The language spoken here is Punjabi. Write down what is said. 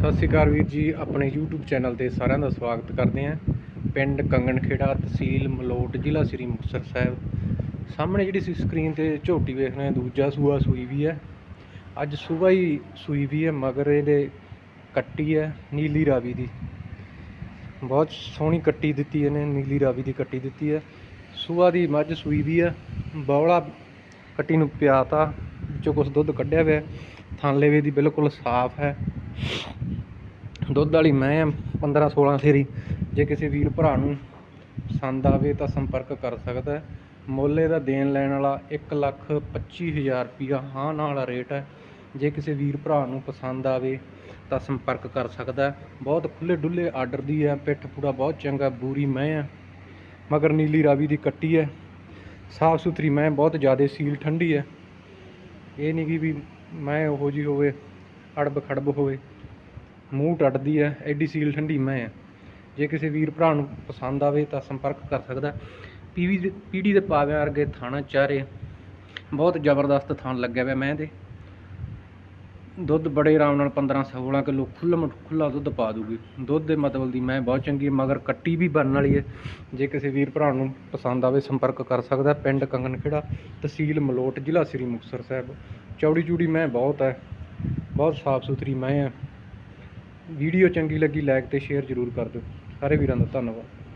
ਸਤਿ ਸ਼੍ਰੀ ਅਕਾਲ ਵੀਰ ਜੀ, ਆਪਣੇ YouTube ਚੈਨਲ ਤੇ ਸਾਰਿਆਂ ਦਾ ਸਵਾਗਤ ਕਰਦੇ ਹਾਂ। ਪਿੰਡ ਕੰਗਣਖੇੜਾ, ਤਹਿਸੀਲ ਮਲੋਟ, ਜ਼ਿਲ੍ਹਾ ਸ੍ਰੀ ਮੁਕਤਸਰ ਸਾਹਿਬ। ਸਾਹਮਣੇ ਜਿਹੜੀ ਸੀ ਸਕਰੀਨ ਤੇ ਝੋਟੀ ਵੇਖ ਰਹੇ ਹਾਂ, ਦੂਜਾ ਸੂਆ ਸੂਈ ਵੀ ਹੈ। ਅੱਜ ਸੂਬਾ ਹੀ ਸੂਈ ਵੀ ਹੈ, ਮਗਰ ਇਹਦੇ ਕੱਟੀ ਹੈ, ਨੀਲੀ ਰਾਵੀ ਦੀ। ਬਹੁਤ ਸੋਹਣੀ ਕੱਟੀ ਦਿੱਤੀ ਇਹਨੇ, ਨੀਲੀ ਰਾਵੀ ਦੀ ਕੱਟੀ ਦਿੱਤੀ ਹੈ। ਸੂਆ ਦੀ ਮੱਝ ਸੂਈ ਵੀ ਹੈ, ਬੌਲਾ ਕੱਟੀ ਨੂੰ ਪਿਆਤਾ, ਵਿੱਚੋਂ ਕੁਝ ਦੁੱਧ ਕੱਢਿਆ ਹੋਇਆ ਹੈ। ਥਣ ਲੇਵੇ ਦੀ ਬਿਲਕੁਲ ਸਾਫ਼ ਹੈ। ਦੁੱਧ ਵਾਲੀ ਮੈਂ 15 16 ਸੇਰੀ। ਜੇ ਕਿਸੇ ਵੀਰ ਭਰਾ ਨੂੰ ਪਸੰਦ ਆਵੇ ਤਾਂ ਸੰਪਰਕ ਕਰ ਸਕਦਾ ਹੈ। ਮੁੱਲ ਇਹਦਾ ਦੇਣ ਲੈਣ ਵਾਲਾ 1 ਲੱਖ 25 ਹਜ਼ਾਰ ਰੁਪਿਆ ਹਾਂ ਨਾਲ ਵਾਲਾ ਰੇਟ ਹੈ। ਜੇ ਕਿਸੇ ਵੀਰ ਭਰਾ ਨੂੰ ਪਸੰਦ ਆਵੇ ਤਾਂ ਸੰਪਰਕ ਕਰ ਸਕਦਾ ਬਹੁਤ ਖੁੱਲੇ ਡੁੱਲੇ ਆਰਡਰ ਦੀ ਹੈ, ਪਿੱਠ ਪੂੜਾ ਬਹੁਤ ਚੰਗਾ, ਬੂਰੀ ਮੈਂ ਹੈ ਮਗਰ ਨੀਲੀ ਰਾਵੀ ਦੀ ਕੱਟੀ ਹੈ। ਸਾਫ਼ ਸੁਥਰੀ ਮੈਂ, ਬਹੁਤ ਜ਼ਿਆਦਾ ਸੀਲ ਠੰਡੀ ਹੈ। ਇਹ ਨਹੀਂ ਕਿ ਵੀ ਮੈਂ ਉਹੋ ਜੀ ਹੋਵੇ ਅੜਬ ਖੜਬ ਹੋਵੇ। ਮੂੰਹ ਟੱਟਦੀ ਹੈ, ਐਡੀ ਸੀਲ ਠੰਡੀ ਮੈਂ ਹੈ। ਜੇ ਕਿਸੇ ਵੀਰ ਭਰਾ ਨੂੰ ਪਸੰਦ ਆਵੇ ਤਾਂ ਸੰਪਰਕ ਕਰ ਸਕਦਾ ਪੀਵੀ ਦੇ ਪੀੜੀ ਦੇ ਪਾਵਿਆਂ ਵਰਗੇ ਥਾਣਾ ਚਾਰੇ, ਬਹੁਤ ਜ਼ਬਰਦਸਤ ਥਾਣ ਲੱਗਿਆ ਹੋਇਆ ਮੈਂ ਦੇ ਦੁੱਧ ਬੜੇ ਆਰਾਮ ਨਾਲ 15 16 ਕਿਲੋ ਖੁੱਲ੍ਹਾ ਖੁੱਲ੍ਹਾ ਦੁੱਧ ਪਾ ਦੂਗੀ। ਦੁੱਧ ਦੇ ਮਤਲਬ ਦੀ ਮੈਂ ਬਹੁਤ ਚੰਗੀ ਮਗਰ ਕੱਟੀ ਵੀ ਬਣਨ ਵਾਲੀ ਹੈ। ਜੇ ਕਿਸੇ ਵੀਰ ਭਰਾ ਨੂੰ ਪਸੰਦ ਆਵੇ, ਸੰਪਰਕ ਕਰ ਸਕਦਾ ਪਿੰਡ ਕੰਗਨ ਖੇੜਾ ਤਹਿਸੀਲ ਮਲੋਟ, ਜ਼ਿਲ੍ਹਾ ਸ੍ਰੀ ਮੁਕਤਸਰ ਸਾਹਿਬ। ਚੌੜੀ ਚੂੜੀ ਮੈਂ ਬਹੁਤ ਹੈ। ਬਹੁਤ ਸਾਫ਼ ਸੁਥਰੀ ਮੈਂ ਹੈ। ਵੀਡੀਓ ਚੰਗੀ ਲੱਗੀ ਲਾਈਕ ਅਤੇ ਸ਼ੇਅਰ ਜ਼ਰੂਰ ਕਰ ਦਿਓ। ਸਾਰੇ ਵੀਰਾਂ ਦਾ ਧੰਨਵਾਦ।